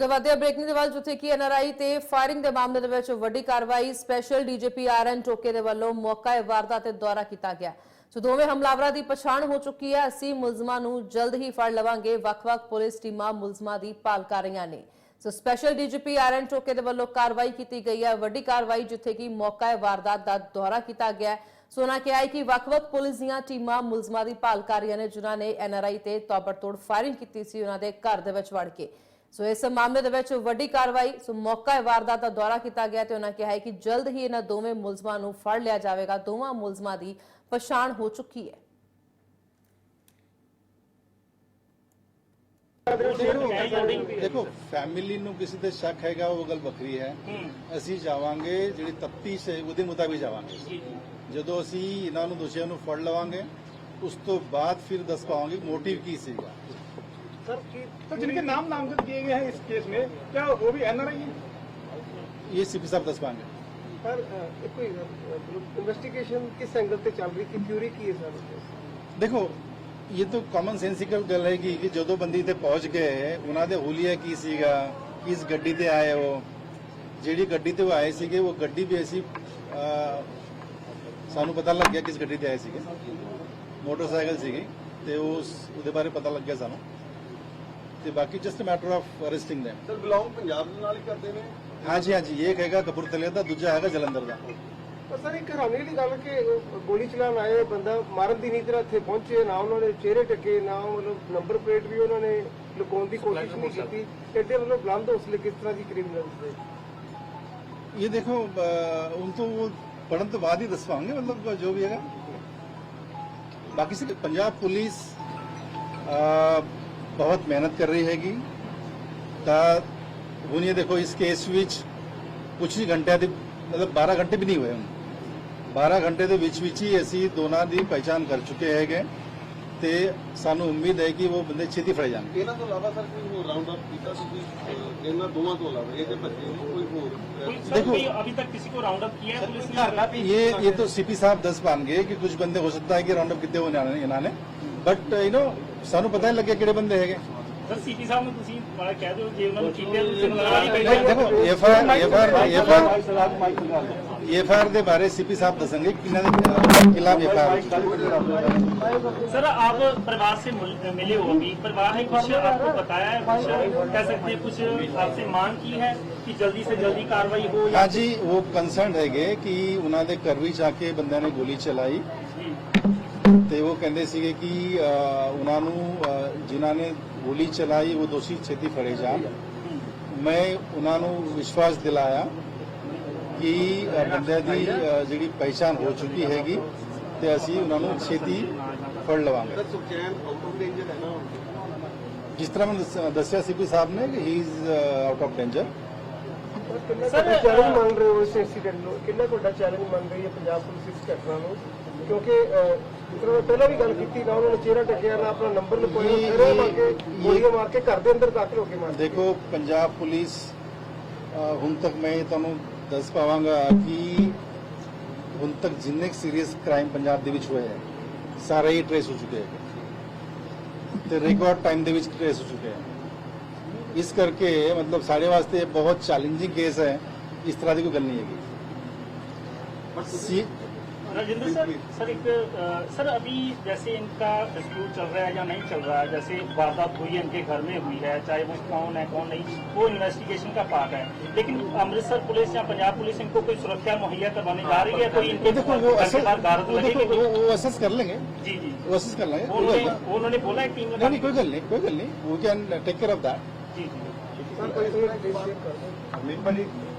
ਗਵਾਦਿਆ breaking ਦੇ ਵੱਲ ਜਿੱਥੇ ਕਿ ਐਨਆਰਆਈ ਤੇ ਫਾਇਰਿੰਗ ਦੇ ਮਾਮਲੇ ਦੇ ਵਿੱਚ ਵੱਡੀ ਕਾਰਵਾਈ ਸਪੈਸ਼ਲ ਡੀਜੀਪੀ ਆਰਐਨ ਟੋਕੇ ਦੇ ਵੱਲੋਂ ਮੌਕਾ ਇਹ ਵਾਰਦਾਤ ਤੇ ਦੌਰਾ ਕੀਤਾ ਗਿਆ। ਸੋ ਦੋਵੇਂ ਹਮਲਾਵਰਾਂ ਦੀ ਪਛਾਣ ਹੋ ਚੁੱਕੀ ਹੈ। ਅਸੀਂ ਮੁਲਜ਼ਮਾਂ ਨੂੰ ਜਲਦ ਹੀ ਫੜ ਲਵਾਂਗੇ। ਵੱਖ-ਵੱਖ ਪੁਲਿਸ ਟੀਮਾਂ ਮੁਲਜ਼ਮਾਂ ਦੀ ਭਾਲ ਕਰ ਰਹੀਆਂ ਨੇ। So special DGP RN Dhoke ਦੇ ਵੱਲੋਂ ਕਾਰਵਾਈ ਕੀਤੀ ਗਈ ਹੈ। ਵੱਡੀ ਕਾਰਵਾਈ ਜਿੱਥੇ ਕਿ ਮੌਕਾ ਏ ਵਾਰਦਾਤ ਦਾ ਦੌਰਾ ਕੀਤਾ ਗਿਆ ਸੋ ਉਹਨਾਂ ਕਿਹਾ ਹੈ ਕਿ ਵੱਖ-ਵੱਖ ਪੁਲਿਸ ਦੀਆਂ ਟੀਮਾਂ ਮੁਲਜ਼ਮਾਂ ਦੀ ਭਾਲ ਕਰ ਰਹੀਆਂ ਨੇ, ਜਿਨ੍ਹਾਂ ਨੇ ਐਨਆਰਆਈ ਤੇ ਤੋਬੜ ਤੋੜ ਫਾਇਰਿੰਗ ਕੀਤੀ ਸੀ ਉਹਨਾਂ ਦੇ ਘਰ ਦੇ ਵਿੱਚ ਵੜ ਕੇ। ਸੋ ਇਸ ਮਾਮਲੇ ਦੇ ਵਿੱਚ ਵੱਡੀ ਕਾਰਵਾਈ, ਸੋ ਮੌਕਾ ਵਾਰਦਾਤ ਦਾ ਦੌਰਾ ਕੀਤਾ ਗਿਆ ਤੇ ਉਹਨਾਂ ਕਿਹਾ ਹੈ ਕਿ ਜਲਦ ਹੀ ਇਹਨਾਂ ਦੋਵੇਂ ਮੁਲਜ਼ਮਾਂ ਨੂੰ ਫੜ ਲਿਆ ਜਾਵੇਗਾ। ਦੋਵਾਂ ਮੁਲਜ਼ਮਾਂ ਦੀ ਪਛਾਣ ਹੋ ਚੁੱਕੀ ਹੈ। ਦੇਖੋ ਫੈਮਿਲੀ ਨੂੰ ਕਿਸੇ ਤੇ ਸ਼ੱਕ ਹੈਗਾ, ਉਹ ਗੱਲ ਵੱਖਰੀ ਹੈ। ਅਸੀਂ ਜਾਵਾਂਗੇ, ਜਿਹੜੀ ਤਫਤੀਸ਼ ਹੈ ਉਹਦੇ ਮੁਤਾਬਿਕ ਜਾਵਾਂਗੇ। ਜਦੋਂ ਅਸੀਂ ਇਹਨਾਂ ਨੂੰ ਦੋਸ਼ੀਆਂ ਨੂੰ ਫੜ ਲਵਾਂਗੇ, ਉਸ ਤੋਂ ਬਾਅਦ ਫਿਰ ਦੱਸ ਪਾਵਾਂਗੇ ਮੋਟਿਵ ਕੀ ਸੀਗਾ। सर कि तो जिनके नाम नामजद किए गए हैं इस केस में क्या वो भी एनआरआई है ये सीपी साहब दस पाएंगे सर कोई इन्वेस्टिगेशन किस एंगल पे चल रही थी क्यूरी की है सर ਦੇਖੋ ਇਹ ਤਾਂ ਕਾਮਨ ਸੈਂਸਿਕਲ ਗੱਲ ਹੈਗੀ ਕਿ ਜਦੋਂ ਬੰਦੀ ਤੇ ਪਹੁੰਚ ਗਏ ਉਹਨਾਂ ਦੇ ਹੁਲੀਆ ਕੀ ਸੀਗਾ? ਕਿਸ ਗੱਡੀ ਤੇ ਆਏ ਉਹ? ਜਿਹੜੀ ਗੱਡੀ ਤੇ ਉਹ ਆਏ ਸੀਗੇ ਉਹ ਗੱਡੀ ਵੀ ਐਸੀ ਅਹ, ਸਾਨੂੰ ਪਤਾ ਲੱਗ ਗਿਆ ਕਿਸ ਗੱਡੀ ਤੇ ਆਏ ਸੀਗੇ। ਮੋਟਰਸਾਈਕਲ ਸੀਗੀ ਤੇ ਉਸ ਉਹਦੇ ਬਾਰੇ ਪਤਾ ਲੱਗ ਗਿਆ ਸਾਨੂੰ। ਤੇ ਬਾਕੀ just matter of arresting them. Sir belong Punjab ਦੇ ਨਾਲ ਹੀ ਕਰਦੇ ਨੇ? ਹਾਂਜੀ ਹਾਂਜੀ ਇੱਕ ਹੈਗਾ ਕਪੂਰਥਲੇ ਦਾ ਦੂਜਾ ਹੈਗਾ ਜਲੰਧਰ ਦਾ। ਪਰ ਸਰ ਇੱਕ ਹੈਰਾਨੀ ਦੀ ਗੱਲ ਕਿ ਉਹ ਗੋਲੀ ਚਲਾਉਣ ਆਏ ਬੰਦਾ ਮਾਰਨ ਦੀ ਨੀਤ ਨਾਲ ਇੱਥੇ ਪਹੁੰਚੇ ਨਾ ਉਹਨਾਂ ਨੇ ਚਿਹਰੇ ਢੱਕੇ ਨਾ ਮਤਲਬ ਨੰਬਰ ਪਲੇਟ ਵੀ ਉਹਨਾਂ ਨੇ ਲੁਕਾਉਣ ਦੀ ਕੋਸ਼ਿਸ਼ ਨਹੀਂ ਕੀਤੀ। ਐਡੇ ਮਤਲਬ ਬੁਲੰਦ ਹੌਸਲੇ ਕਿਸ ਤਰ੍ਹਾਂ ਦੀ ਕ੍ਰਿਮੀਨਲਸ ਦੇ? ਇਹ ਦੇਖੋ ਹੁਣ ਤੋਂ ਉਹ ਪੜਨ ਤੋਂ ਬਾਅਦ ਹੀ ਦੱਸ ਪਾਉਂਗੇ ਮਤਲਬ ਜੋ ਵੀ ਹੈਗਾ। ਬਾਕੀ ਸੇ ਪੰਜਾਬ ਪੁਲਿਸ ਬਹੁਤ ਮਿਹਨਤ ਕਰ ਰਹੀ ਹੈਗੀ ਤਾਂ ਹੁਣ ਇਹ ਦੇਖੋ ਇਸ ਕੇਸ ਵਿੱਚ ਕੁਝ ਹੀ ਘੰਟਿਆਂ ਦੇ ਮਤਲਬ 12 ਘੰਟੇ ਵੀ ਨਹੀਂ ਹੋਏ ਹੁਣ 12 ਘੰਟੇ ਦੇ ਵਿੱਚ ਵਿੱਚ ਹੀ ਅਸੀਂ ਦੋਨਾਂ ਦੀ ਪਹਿਚਾਣ ਕਰ ਚੁੱਕੇ ਹੈਗੇ ਤੇ ਸਾਨੂੰ ਉਮੀਦ ਹੈ ਕਿ ਉਹ ਬੰਦੇ ਛੇਤੀ ਫੜੇ ਜਾਣਗੇ ਇਹਨਾਂ ਤੋਂ ਇਲਾਵਾ ਸਰ ਕੋਈ ਹੋਰ ਰਾਉਂਡ ਅਪ ਕੀਤਾ ਤੁਸੀਂ ਅਹ, ਇਹਨਾਂ ਦੋਵਾਂ ਤੋਂ ਇਲਾਵਾ ਇਹ ਤੇ ਭੱਜੇ ਨੇ ਕੋਈ ਹੋਰ ਅਹ, सर देखो- कोई अभी तक किसी को राउंड अप किया है पुलिस ने ये ये तो सीपी साहब दस पाएंगे कि कुछ बंदे हो सकता है कि राउंड अप कितने होने आने ਇਹਨਾਂ ਨੇ ਬਟ ਯੂ نو ਸਾਨੂੰ ਪਤਾ ਨਹੀਂ ਲੱਗਿਆ ਕਿਹੜੇ ਬੰਦੇ ਹੈਗੇ ਸਰ ਸੀਪੀ ਸਾਹਿਬ ਨੂੰ ਤੁਸੀਂ ਬੜਾ ਕਹਿ ਦਿਓ ਜੇ ਉਹਨਾਂ ਨੂੰ ਕੀਤੇ ਤੁਸੀਂ ਲਗਾਈ ਪਈ ਨਹੀਂ, ਦੇਖੋ F R F R F R F R ਦੇ ਬਾਰੇ ਸੀਪੀ ਸਾਹਿਬ ਦੱਸਣਗੇ ਕਿ ਇਹਨਾਂ ਦੇ ਖਿਲਾਫ ਐਫ ਆਰ सर आप परिवार से मिल- मिले हो अभी परिवार ने कुछ आपको बताया है कुछ कह सकते हैं कुछ आपसे मांग की है कि जल्दी से जल्दी कार्रवाई हो या ਹਾਂਜੀ ਉਹ ਕੰਸਰਨਡ ਹੈਗੇ ਕਿ ਉਹਨਾਂ ਦੇ ਘਰ ਵਿੱਚ ਆ ਕੇ ਬੰਦਿਆਂ ਨੇ ਗੋਲੀ ਚਲਾਈ जी ਤੇ ਉਹ ਕਹਿੰਦੇ ਸੀਗੇ ਕਿ ਉਹਨਾਂ ਨੂੰ ਜਿਨ੍ਹਾਂ ਨੇ ਗੋਲੀ ਚਲਾਈ ਉਹ ਦੋਸ਼ੀ ਛੇਤੀ ਫੜੇ ਜਾਣ। ਮੈਂ ਉਹਨਾਂ ਨੂੰ ਵਿਸ਼ਵਾਸ ਦਿਲਾਇਆ ਕਿ ਅ, ਬੰਦਿਆਂ ਦੀ ਜਿਹੜੀ ਪਹਿਚਾਣ ਹੋ ਚੁੱਕੀ ਹੈਗੀ ਤੇ ਅਸੀਂ ਉਹਨਾਂ ਨੂੰ ਛੇਤੀ ਫੜ ਲਵਾਂਗੇ। ਸਰ? ਜਿਸ ਤਰ੍ਹਾਂ ਮੈਨੂੰ ਦੱਸ- ਦੱਸਿਆ ਸੀਪੀ ਸਾਹਿਬ ਨੇ ਕਿ he is out of danger ਕਿੰਨਾ ਵੱਡਾ ਚੈਲੰਜ ਮੰਨ ਰਹੇ ਹੋ ਇਸ ਇੰਸੀਡੈਂਟ ਨੂੰ? ਕਿੰਨਾ ਵੱਡਾ ਚੈਲੰਜ ਮੰਨ ਰਹੀ ਹੈ ਪੰਜਾਬ ਪੁਲਿਸ ਇਸ ਘਟਨਾ ਨੂੰ? ਕਿਉਂਕਿ ਅਹ, ਜਿਸ ਤਰ੍ਹਾਂ ਮੈਂ ਪਹਿਲਾਂ ਵੀ ਗੱਲ ਕੀਤੀ ਨਾ ਉਹਨਾਂ ਨੇ ਚਿਹਰਾ ਢੱਕਿਆ ਨਾ ਆਪਣਾ ਨੰਬਰ ਲੁਕੋਇਆ ਇਹ- ਫਿਰ ਮਾਰ ਕੇ ਇਹ- ਗੋਲੀਆਂ ਮਾਰ ਕੇ ਘਰ ਦੇ ਅੰਦਰ ਦਾਖਲ ਹੋ ਕੇ ਮਾਰ ਦੇਖੋ ਪੰਜਾਬ ਪੁਲਿਸ ਹੁਣ ਤੱਕ ਮੈਂ ਤੁਹਾਨੂੰ ਦੱਸ ਪਾਵਾਂਗਾ ਕਿ ਹੁਣ ਤੱਕ ਜਿੰਨੇ ਸੀਰੀਅਸ ਕ੍ਰਾਈਮ ਪੰਜਾਬ ਦੇ ਵਿੱਚ ਹੋਏ ਹੈ ਸਾਰੇ ਹੀ ਟ੍ਰੇਸ ਹੋ ਚੁੱਕੇ ਹੈ। ਤੇ ਰਿਕਾਰਡ ਟਾਈਮ ਦੇ ਵਿੱਚ ਟ੍ਰੇਸ ਹੋ ਚੁੱਕੇ ਹੈ। ਇਸ ਕਰਕੇ ਮਤਲਬ ਸਾਡੇ ਵਾਸਤੇ ਬਹੁਤ ਚੈਲੰਜਿੰਗ ਕੇਸ ਹੈ ਇਸ ਤਰ੍ਹਾਂ ਦੀ ਕੋਈ ਗੱਲ ਨਹੀਂ ਹੈਗੀ। ਸੀ राजेंद्र सर सर एक सर अभी जैसे इनका डिस्प्यूट चल रहा है या नहीं चल रहा है जैसे वारदात हुई है इनके घर में हुई है चाहे वो कौन है कौन नहीं वो इन्वेस्टिगेशन का पार्ट है। लेकिन अमृतसर पुलिस या पंजाब पुलिस इनको कोई सुरक्षा मुहैया करवाने जा रही है कोई इनके देखो वो असेस कर लेंगे। जी जी। वो असेस कर लेंगे। उन्होंने बोला है टीम नहीं कोई गल नहीं कोई गल नहीं। We can take care of that जी जी। ਸਰ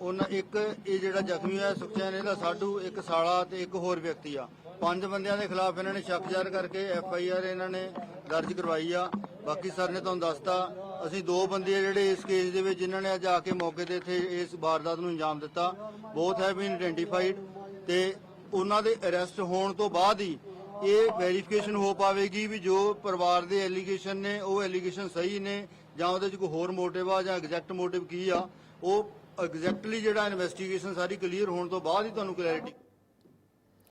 ਉਹਨਾਂ ਇੱਕ ਇਹ ਜਿਹੜਾ ਜ਼ਖਮੀ ਹੋਇਆ ਸੁਖਚੈਨ ਇਹਦਾ ਸਾਡੂ, ਇੱਕ ਸਾਲਾ ਤੇ ਇੱਕ ਹੋਰ ਵਿਅਕਤੀ ਆ। ਪੰਜ ਬੰਦਿਆਂ ਦੇ ਖਿਲਾਫ ਇਹਨਾਂ ਨੇ ਸ਼ੱਕ ਜ਼ਾਹਰ ਕਰਕੇ ਐਫ ਆਈ ਆਰ ਇਹਨਾਂ ਨੇ ਦਰਜ ਕਰਵਾਈ ਆ। ਬਾਕੀ ਸਰ ਨੇ ਤੁਹਾਨੂੰ ਦੱਸਤਾ, ਅਸੀਂ ਦੋ ਬੰਦੇ ਆ ਜਿਹੜੇ ਇਸ ਕੇਸ ਦੇ ਵਿੱਚ ਜਿਨ੍ਹਾਂ ਨੇ ਅੱਜ ਆ ਕੇ ਮੌਕੇ ਤੇ ਇੱਥੇ ਇਸ ਵਾਰਦਾਤ ਨੂੰ ਅੰਜਾਮ ਦਿੱਤਾ। ਬੋਥ ਹੈਵ ਬੀਨ ਆਇਡੈਂਟੀਫਾਈਡ ਤੇ ਉਹਨਾਂ ਦੇ ਅਰੈਸਟ ਹੋਣ ਤੋਂ ਬਾਅਦ ਹੀ ਇਹ ਵੈਰੀਫਿਕੇਸ਼ਨ ਹੋ ਪਾਵੇਗੀ ਵੀ ਜੋ ਪਰਿਵਾਰ ਦੇ ਐਲੀਗੇਸ਼ਨ ਨੇ, ਉਹ ਐਲੀਗੇਸ਼ਨ ਸਹੀ ਨੇ ਜਾਂ ਉਹਦੇ 'ਚ ਕੋਈ ਹੋਰ ਮੋਟਿਵ ਆ ਜਾਂ ਐਗਜ਼ੈਕਟ ਮੋਟਿਵ ਕੀ ਆ, ਉਹ ਐਗਜ਼ੈਕਟਲੀ ਜਿਹੜਾ ਇਨਵੈਸਟੀਗੇਸ਼ਨ ਸਾਰੀ ਕਲੀਅਰ ਹੋਣ ਤੋਂ ਬਾਅਦ ਹੀ ਤੁਹਾਨੂੰ ਕਲੈਰਿਟੀ